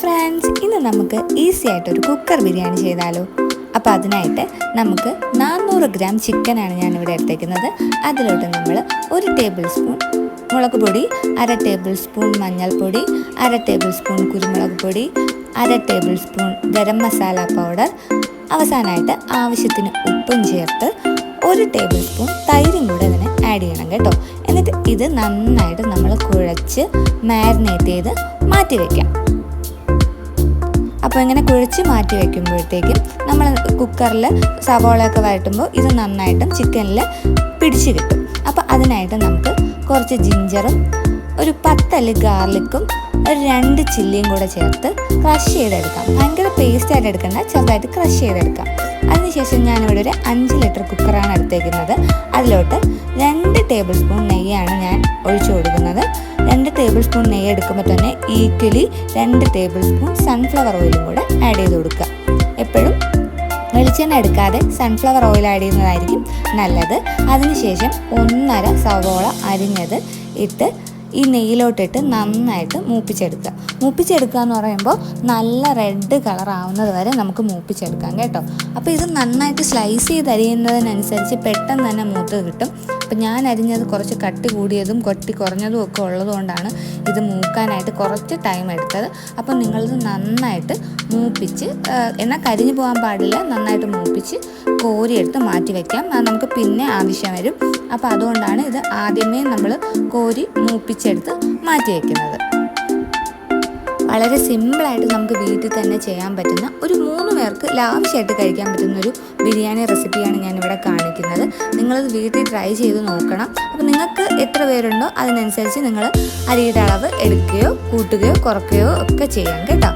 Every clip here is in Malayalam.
ഫ്രണ്ട്സ് ഇന്ന് നമുക്ക് ഈസി ആയിട്ട് ഒരു കുക്കർ ബിരിയാണി ചെയ്താലോ? അപ്പോൾ അതിനായിട്ട് നമുക്ക് നാനൂറ് ഗ്രാം ചിക്കനാണ് ഞാനിവിടെ എടുത്തേക്കുന്നത്. അതിലോട്ട് നമ്മൾ ഒരു ടേബിൾ സ്പൂൺ മുളക് പൊടി അര ടേബിൾ സ്പൂൺ മഞ്ഞൾപ്പൊടി അര ടേബിൾ സ്പൂൺ കുരുമുളക് പൊടി അര tablespoon garam masala powder അവസാനമായിട്ട് ആവശ്യത്തിന് ഉപ്പും ചേർത്ത് ഒരു ടേബിൾ സ്പൂൺ തൈരും കൂടെ ഇതിന് ആഡ് ചെയ്യണം കേട്ടോ. എന്നിട്ട് ഇത് നന്നായിട്ട് നമ്മൾ കുഴച്ച് മാരിനേറ്റ് ചെയ്ത് മാറ്റി വയ്ക്കാം അപ്പോൾ ഇങ്ങനെ കുഴച്ച് മാറ്റി വയ്ക്കുമ്പോഴത്തേക്കും നമ്മൾ കുക്കറിൽ സവോളയൊക്കെ വഴറ്റുമ്പോൾ ഇത് നന്നായിട്ടും ചിക്കനിൽ പിടിച്ച് കിട്ടും. അപ്പോൾ അതിനായിട്ട് നമുക്ക് കുറച്ച് ജിഞ്ചറും ഒരു പത്തൽ ഗാർലിക്കും ഒരു രണ്ട് ചില്ലിയും കൂടെ ചേർത്ത് ക്രഷ് ചെയ്തെടുക്കാം. ഭയങ്കര പേസ്റ്റായിട്ട് എടുക്കണ്ട ചെറുതായിട്ട് ക്രഷ് ചെയ്തെടുക്കാം. അതിനുശേഷം ഞാനിവിടെ ഒരു അഞ്ച് ലിറ്റർ കുക്കറാണ് എടുത്തേക്കുന്നത്. അതിലോട്ട് രണ്ട് ടേബിൾ സ്പൂൺ നെയ്യാണ് ഞാൻ ഒഴിച്ചു കൊടുക്കുന്നത്. രണ്ട് ടേബിൾ സ്പൂൺ നെയ്യ് എടുക്കുമ്പോൾ തന്നെ ഈക്വലി രണ്ട് ടേബിൾ സ്പൂൺ സൺഫ്ലവർ ഓയിലും കൂടെ ആഡ് ചെയ്ത് കൊടുക്കുക. എപ്പോഴും വെളിച്ചെണ്ണ എടുക്കാതെ സൺഫ്ലവർ ഓയിൽ ആഡ് ചെയ്യുന്നതായിരിക്കും നല്ലത്. അതിനുശേഷം ഒന്നര സവോള അരിഞ്ഞത് ഇട്ട് ഈ നെയ്യിലോട്ടിട്ട് നന്നായിട്ട് മൂപ്പിച്ചെടുക്കുക. മൂപ്പിച്ചെടുക്കുക എന്ന് പറയുമ്പോൾ നല്ല റെഡ് കളർ ആവുന്നത് വരെ നമുക്ക് മൂപ്പിച്ചെടുക്കാം കേട്ടോ. അപ്പോൾ ഇത് നന്നായിട്ട് സ്ലൈസ് ചെയ്ത് അരിയുന്നതിനനുസരിച്ച് പെട്ടെന്ന് തന്നെ മൂത്ത് കിട്ടും. അപ്പോൾ ഞാൻ അരിഞ്ഞത് കുറച്ച് കട്ടി കൂടിയതും കൊട്ടി കുറഞ്ഞതും ഒക്കെ ഉള്ളതുകൊണ്ടാണ് ഇത് മൂക്കാനായിട്ട് കുറച്ച് ടൈം എടുത്തത്. അപ്പം നിങ്ങളിത് നന്നായിട്ട് മൂപ്പിച്ച് എന്നാൽ കരിഞ്ഞു പോകാൻ പാടില്ല. നന്നായിട്ട് മൂപ്പിച്ച് കോരിയെടുത്ത് മാറ്റി വയ്ക്കാം അത് നമുക്ക് പിന്നെ ആവശ്യം വരും. അപ്പോൾ അതുകൊണ്ടാണ് ഇത് ആദ്യമേ നമ്മൾ കോരി മൂപ്പിച്ചെടുത്ത് മാറ്റി വയ്ക്കുന്നത് വളരെ സിമ്പിളായിട്ട് നമുക്ക് വീട്ടിൽ തന്നെ ചെയ്യാൻ പറ്റുന്ന ഒരു മൂന്ന് പേർക്ക് ലാവിഷായിട്ട് കഴിക്കാൻ പറ്റുന്ന ഒരു ബിരിയാണി റെസിപ്പിയാണ് ഞാനിവിടെ കാണിക്കുന്നത്. നിങ്ങളത് വീട്ടിൽ ട്രൈ ചെയ്ത് നോക്കണം. അപ്പോൾ നിങ്ങൾക്ക് എത്ര പേരുണ്ടോ അതിനനുസരിച്ച് നിങ്ങൾ അരിയുടെ അളവ് എടുക്കുകയോ കൂട്ടുകയോ കുറയ്ക്കുകയോ ഒക്കെ ചെയ്യാം കേട്ടോ.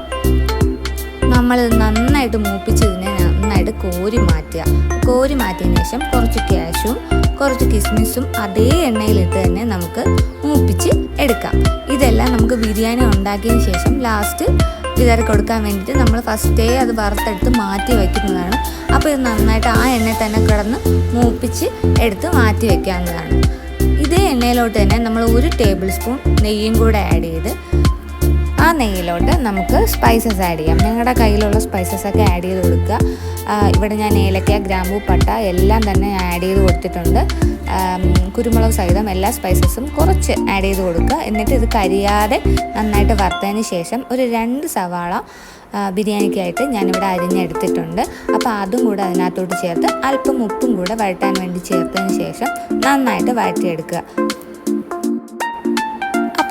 നമ്മളിത് നന്നായിട്ട് മൂപ്പിച്ച് ഇതിനെ നന്നായിട്ട് കോരി മാറ്റുക. കോരി മാറ്റിയതിന് ശേഷം കുറച്ച് ക്യാഷും കുറച്ച് കിസ്മിസും അതേ എണ്ണയിലിട്ട് തന്നെ നമുക്ക് മൂപ്പിച്ച് എടുക്കാം. ഇതെല്ലാം നമുക്ക് ബിരിയാണി ഉണ്ടാക്കിയതിന് ശേഷം ലാസ്റ്റ് വിതറി കൊടുക്കാൻ വേണ്ടിയിട്ട് നമ്മൾ ഫസ്റ്റേ അത് വറുത്തെടുത്ത് മാറ്റി വയ്ക്കുന്നതാണ് അപ്പോൾ ഇത് നന്നായിട്ട് ആ എണ്ണ തന്നെ കിടന്ന് മൂപ്പിച്ച് എടുത്ത് മാറ്റി വയ്ക്കാവുന്നതാണ് ഇതേ എണ്ണയിലോട്ട് തന്നെ നമ്മൾ ഒരു ടേബിൾ സ്പൂൺ നെയ്യും കൂടെ ആഡ് ചെയ്ത് ആ നെയ്യിലോട്ട് നമുക്ക് സ്പൈസസ് ആഡ് ചെയ്യാം. നിങ്ങളുടെ കയ്യിലുള്ള സ്പൈസസ് ഒക്കെ ആഡ് ചെയ്ത് കൊടുക്കുക. ഇവിടെ ഞാൻ ഏലക്ക ഗ്രാമ്പൂ പട്ട എല്ലാം തന്നെ ആഡ് ചെയ്ത് കൊടുത്തിട്ടുണ്ട്. കുരുമുളക് സഹിതം എല്ലാ സ്പൈസസും കുറച്ച് ആഡ് ചെയ്ത് കൊടുക്കുക. എന്നിട്ട് ഇത് കരിയാതെ നന്നായിട്ട് വറുത്തതിന് ശേഷം ഒരു രണ്ട് സവാള ബിരിയാണിക്കായിട്ട് ഞാനിവിടെ അരിഞ്ഞെടുത്തിട്ടുണ്ട്. അപ്പോൾ അതും കൂടെ അതിനകത്തോട്ട് ചേർത്ത് അല്പം ഉപ്പും കൂടെ വഴറ്റാൻ വേണ്ടി ചേർത്തതിന് ശേഷം നന്നായിട്ട് വഴറ്റിയെടുക്കുക.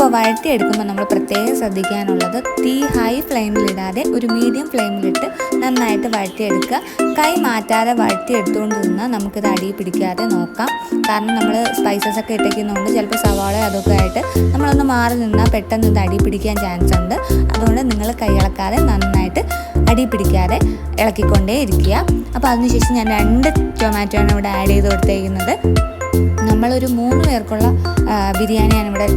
അപ്പോൾ വഴറ്റിയെടുക്കുമ്പോൾ നമ്മൾ പ്രത്യേകം ശ്രദ്ധിക്കാനുള്ളത് തീ ഹൈ ഫ്ലെയിമിലിടാതെ ഒരു മീഡിയം ഫ്ലെയിമിലിട്ട് നന്നായിട്ട് വഴറ്റിയെടുക്കുക. കൈ മാറ്റാതെ വഴറ്റിയെടുത്തുകൊണ്ട് നിന്നാൽ നമുക്കിത് അടി പിടിക്കാതെ നോക്കാം. കാരണം നമ്മൾ സ്പൈസസ് ഒക്കെ ഇട്ടേക്കുന്നതുകൊണ്ട് ചിലപ്പോൾ സവാള അതൊക്കെ ആയിട്ട് നമ്മളൊന്ന് മാറി നിന്നാൽ പെട്ടെന്ന് ഇത് അടി പിടിക്കാൻ ചാൻസ് ഉണ്ട്. അതുകൊണ്ട് നിങ്ങൾ കൈ ഇളക്കാതെ നന്നായിട്ട് അടി പിടിക്കാതെ ഇളക്കിക്കൊണ്ടേ ഇരിക്കുക. അപ്പോൾ അതിനുശേഷം ഞാൻ രണ്ട് ടൊമാറ്റോയാണ് ഇവിടെ ആഡ് ചെയ്ത് കൊടുത്തേക്കുന്നത്. നമ്മളൊരു മൂന്ന് പേർക്കുള്ള ബിരിയാണിയാണ് ഇവിടെ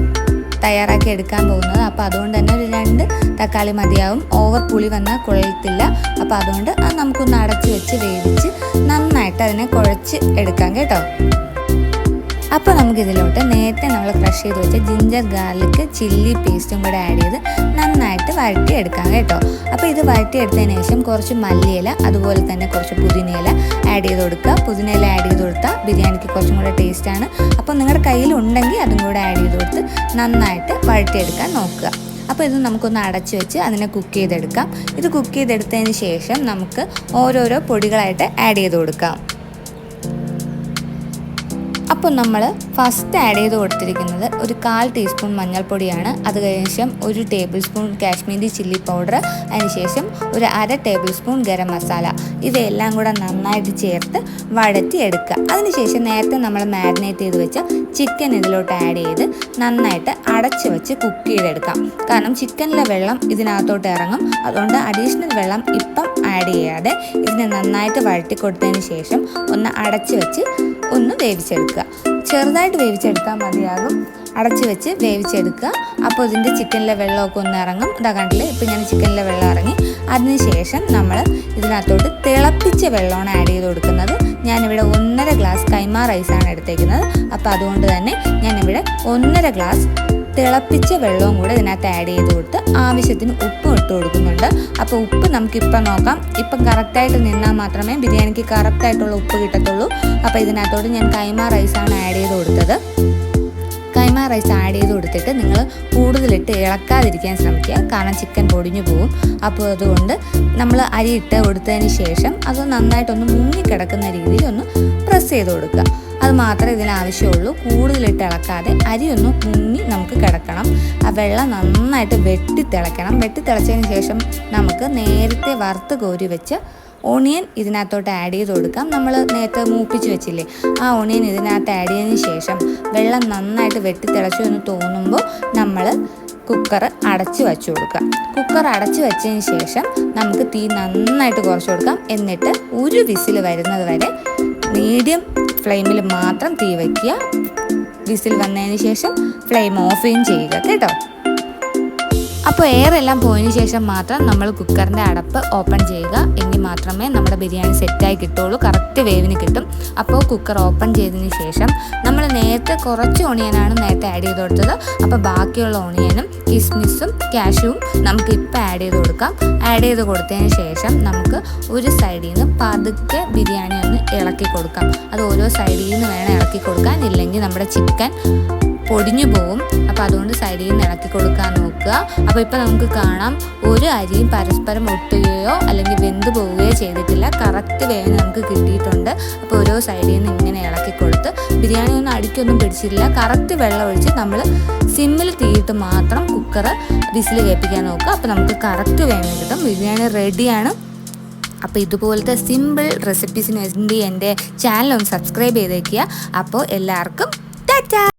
തയ്യാറാക്കി എടുക്കാൻ പോകുന്നത്. അപ്പോൾ അതുകൊണ്ട് തന്നെ ഒരു രണ്ട് തക്കാളി മതിയാവും. ഓവർ പുളി വന്നാൽ കുഴയത്തില്ല അപ്പോൾ അതുകൊണ്ട് അത് നമുക്കൊന്ന് അടച്ച് വെച്ച് വേവിച്ച് നന്നായിട്ട് അതിനെ കുഴച്ച് എടുക്കാം കേട്ടോ. അപ്പോൾ നമുക്കിതിലോട്ട് നേരത്തെ നമ്മൾ ക്രഷ് ചെയ്ത് വെച്ച ജിഞ്ചർ ഗാർലിക് ചില്ലി പേസ്റ്റും കൂടെ ആഡ് ചെയ്ത് നന്നായിട്ട് വഴറ്റി എടുക്കാം കേട്ടോ. അപ്പോൾ ഇത് വരട്ടിയെടുത്തതിന് ശേഷം കുറച്ച് മല്ലിയില അതുപോലെ തന്നെ കുറച്ച് പുതിനയില ആഡ് ചെയ്ത് കൊടുക്കുക. പുതിനയില ആഡ് ചെയ്ത് കൊടുത്താൽ ബിരിയാണിക്ക് കുറച്ചും കൂടെ ടേസ്റ്റാണ് അപ്പോൾ നിങ്ങളുടെ കയ്യിലുണ്ടെങ്കിൽ അതും കൂടെ ആഡ് ചെയ്ത് കൊടുത്ത് നന്നായിട്ട് വഴറ്റിയെടുക്കാൻ നോക്കുക. അപ്പോൾ ഇത് നമുക്കൊന്ന് അടച്ച് വെച്ച് അതിനെ കുക്ക് ചെയ്തെടുക്കാം. ഇത് കുക്ക് ചെയ്തെടുത്തതിന് ശേഷം നമുക്ക് ഓരോരോ പൊടികളായിട്ട് ആഡ് ചെയ്ത് കൊടുക്കാം. അപ്പോൾ നമ്മൾ ഫസ്റ്റ് ആഡ് ചെയ്ത് കൊടുത്തിരിക്കുന്നത് ഒരു കാൽ ടീസ്പൂൺ മഞ്ഞൾപ്പൊടിയാണ്. അത് കഴിഞ്ഞ ശേഷം ഒരു tablespoon Kashmiri chilli powder അതിനുശേഷം ഒരു അര ടേബിൾ സ്പൂൺ ഗരം മസാല ഇതെല്ലാം കൂടെ നന്നായിട്ട് ചേർത്ത് വഴറ്റി എടുക്കുക. അതിനുശേഷം നേരത്തെ നമ്മൾ മാരിനേറ്റ് ചെയ്ത് വെച്ച ചിക്കൻ ഇതിലോട്ട് ആഡ് ചെയ്ത് നന്നായിട്ട് അടച്ച് വെച്ച് കുക്ക് ചെയ്തെടുക്കാം. കാരണം ചിക്കനിലെ വെള്ളം ഇതിനകത്തോട്ട് ഇറങ്ങും. അതുകൊണ്ട് അഡീഷണൽ വെള്ളം ഇപ്പം ആഡ് ചെയ്യാതെ ഇതിനെ നന്നായിട്ട് വഴറ്റി കൊടുത്തതിന് ശേഷം ഒന്ന് അടച്ച് വെച്ച് ഒന്ന് വേവിച്ചെടുക്കുക. ചെറുതായിട്ട് വേവിച്ചെടുത്താൽ മതിയാകും. അടച്ച് വെച്ച് വേവിച്ചെടുക്കുക. അപ്പോൾ ഇതിന്റെ ചിക്കനിലെ വെള്ളമൊക്കെ ഒന്ന് ഇറങ്ങും. ഇതാ കണ്ടില്ലേ? ഇപ്പം ഞാൻ ചിക്കനിലെ വെള്ളം ഇറങ്ങി. അതിനുശേഷം നമ്മൾ ഇതിനകത്തോട്ട് തിളപ്പിച്ച വെള്ളമാണ് ആഡ് ചെയ്ത് കൊടുക്കുന്നത്. ഞാനിവിടെ ഒന്നര ഗ്ലാസ് കൈമാ റൈസാണ് എടുത്തേക്കുന്നത്. അപ്പോൾ അതുകൊണ്ട് തന്നെ ഞാനിവിടെ ഒന്നര ഗ്ലാസ് തിളപ്പിച്ച വെള്ളവും കൂടെ ഇതിനകത്ത് ആഡ് ചെയ്ത് കൊടുത്ത് ആവശ്യത്തിന് ഉപ്പും ഇട്ട് കൊടുക്കുന്നുണ്ട്. അപ്പോൾ ഉപ്പ് നമുക്കിപ്പം നോക്കാം. ഇപ്പം കറക്റ്റായിട്ട് നിന്നാൽ മാത്രമേ ബിരിയാണിക്ക് കറക്റ്റായിട്ടുള്ള ഉപ്പ് കിട്ടത്തുള്ളൂ. അപ്പോൾ ഇതിനകത്തോട് ഞാൻ കൈമ റൈസാണ് ആഡ് ചെയ്ത് കൊടുത്തത്. കൈമ റൈസ് ആഡ് ചെയ്ത് കൊടുത്തിട്ട് നിങ്ങൾ കൂടുതലിട്ട് ഇളക്കാതിരിക്കാൻ ശ്രമിക്കുക. കാരണം ചിക്കൻ പൊടിഞ്ഞു പോകും അപ്പോൾ അതുകൊണ്ട് നമ്മൾ അരി ഇട്ട് കൊടുത്തതിന് ശേഷം അത് നന്നായിട്ടൊന്ന് മുങ്ങിക്കിടക്കുന്ന രീതിയിൽ ഒന്ന് പ്രസ് ചെയ്ത് കൊടുക്കുക. മാത്രമേ ഇതിന് ആവശ്യമുള്ളൂ കൂടുതലിട്ട് ഇളക്കാതെ അരി ഒന്ന് മുങ്ങി നമുക്ക് കിടക്കണം. ആ വെള്ളം നന്നായിട്ട് വെട്ടി തിളയ്ക്കണം വെട്ടി തിളച്ചതിന് ശേഷം നമുക്ക് നേരത്തെ വറുത്ത് കോരി വെച്ച് ഓണിയൻ ഇതിനകത്തോട്ട് ആഡ് ചെയ്ത് കൊടുക്കാം. നമ്മൾ നേരത്തെ മൂപ്പിച്ച് വെച്ചില്ലേ? ആ ഓണിയൻ ഇതിനകത്ത് ആഡ് ചെയ്തതിന് ശേഷം വെള്ളം നന്നായിട്ട് വെട്ടി തിളച്ചു എന്ന് തോന്നുമ്പോൾ നമ്മൾ കുക്കർ അടച്ച് വെച്ച് കൊടുക്കാം കുക്കർ അടച്ച് വെച്ചതിന് ശേഷം നമുക്ക് തീ നന്നായിട്ട് കുറച്ച് കൊടുക്കാം. എന്നിട്ട് ഒരു വിസിൽ വരുന്നത് വരെ മീഡിയം ഫ്ലെയിമിൽ മാത്രം തീ വയ്ക്കുക. വിസിൽ വന്നതിന് ശേഷം ഫ്ലെയിം ഓഫ് ചെയ്യും ചെയ്യുക കേട്ടോ. അപ്പോൾ എയർ എല്ലാം പോയതിന് ശേഷം മാത്രം നമ്മൾ കുക്കറിന്റെ അടപ്പ് ഓപ്പൺ ചെയ്യുക. എങ്കിൽ മാത്രമേ നമ്മുടെ ബിരിയാണി സെറ്റായി കിട്ടുള്ളൂ കറക്റ്റ് വേവിന് കിട്ടും. അപ്പോൾ കുക്കർ ഓപ്പൺ ചെയ്തതിന് ശേഷം നമ്മൾ നേരത്തെ കുറച്ച് ഓണിയനാണ് നേരത്തെ ആഡ് ചെയ്ത് കൊടുത്തത്. അപ്പോൾ ബാക്കിയുള്ള ഓണിയനും കിസ്മിസും കാഷ്യൂവും നമുക്ക് ഇപ്പോൾ ആഡ് ചെയ്ത് കൊടുക്കാം. ആഡ് ചെയ്ത് കൊടുത്തതിന് ശേഷം നമുക്ക് ഒരു സൈഡിൽ നിന്ന് പതുക്കെ ബിരിയാണി ഒന്ന് ഇളക്കി കൊടുക്കാം. അത് ഓരോ സൈഡിൽ നിന്ന് വേണം ഇളക്കി കൊടുക്കാൻ. ഇല്ലെങ്കിൽ നമ്മുടെ ചിക്കൻ പൊടിഞ്ഞു പോവും. അപ്പോൾ അതുകൊണ്ട് സൈഡിൽ നിന്ന് ഇളക്കി കൊടുക്കാൻ നോക്കുക. അപ്പോൾ ഇപ്പോൾ നമുക്ക് കാണാം ഒരു അരിയും പരസ്പരം ഒട്ടുകയോ അല്ലെങ്കിൽ വെന്ത് പോവുകയോ ചെയ്തിട്ടില്ല. കറക്റ്റ് വേവിന് നമുക്ക് കിട്ടിയിട്ടുണ്ട്. അപ്പോൾ ഓരോ സൈഡിൽ നിന്ന് ഇങ്ങനെ ഇളക്കി കൊടുത്ത് ബിരിയാണി ഒന്നും അടിക്കൊന്നും പിടിച്ചിട്ടില്ല. കറക്റ്റ് വെള്ളം ഒഴിച്ച് നമ്മൾ സിമ്മിൽ തീയിട്ട് മാത്രം കുക്കർ വിസിൽ കേൾപ്പിക്കാൻ നോക്കുക. അപ്പോൾ നമുക്ക് കറക്റ്റ് വേവിന് കിട്ടും. ബിരിയാണി റെഡിയാണ് അപ്പോൾ ഇതുപോലത്തെ സിമ്പിൾ റെസിപ്പീസിന് വേണ്ടി എന്റെ ചാനൽ ഒന്ന് സബ്സ്ക്രൈബ് ചെയ്തേക്കുക. അപ്പോൾ എല്ലാവർക്കും ടാറ്റാ!